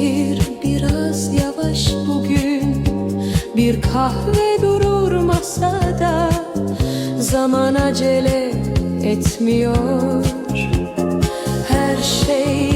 şehir biraz yavaş bugün. Bir kahve durur masada. Zaman acele etmiyor. Her şey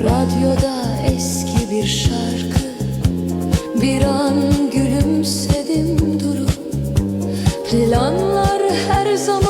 Radyoda eski bir şarkı. Bir an gülümsedim durup. Planlar her zaman